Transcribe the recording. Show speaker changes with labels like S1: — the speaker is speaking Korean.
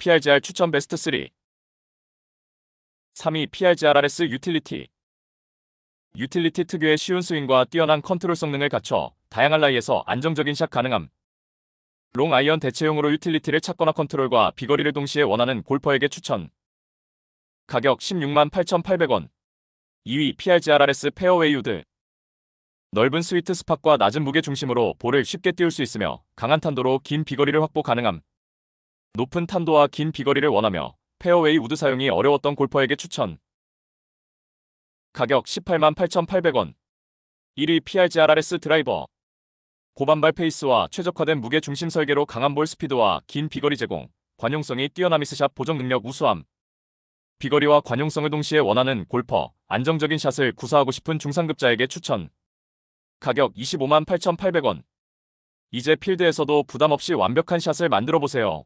S1: PRGR 추천 베스트 3 3위 PRGRRS 유틸리티 유틸리티 특유의 쉬운 스윙과 뛰어난 컨트롤 성능을 갖춰 다양한 라이에서 안정적인 샷 가능함. 롱 아이언 대체용으로 유틸리티를 찾거나 컨트롤과 비거리를 동시에 원하는 골퍼에게 추천. 가격 16만 8,800원. 2위 PRGRRS 페어웨이 유드. 넓은 스위트 스팟과 낮은 무게 중심으로 볼을 쉽게 띄울 수 있으며 강한 탄도로 긴 비거리를 확보 가능함. 높은 탄도와 긴 비거리를 원하며 페어웨이 우드 사용이 어려웠던 골퍼에게 추천. 가격 18만 8,800원. 1위 PRGRRS 드라이버. 고반발 페이스와 최적화된 무게 중심 설계로 강한 볼 스피드와 긴 비거리 제공, 관용성이 뛰어난 미스샷 보정 능력 우수함. 비거리와 관용성을 동시에 원하는 골퍼, 안정적인 샷을 구사하고 싶은 중상급자에게 추천. 가격 25만 8,800원. 이제 필드에서도 부담 없이 완벽한 샷을 만들어 보세요.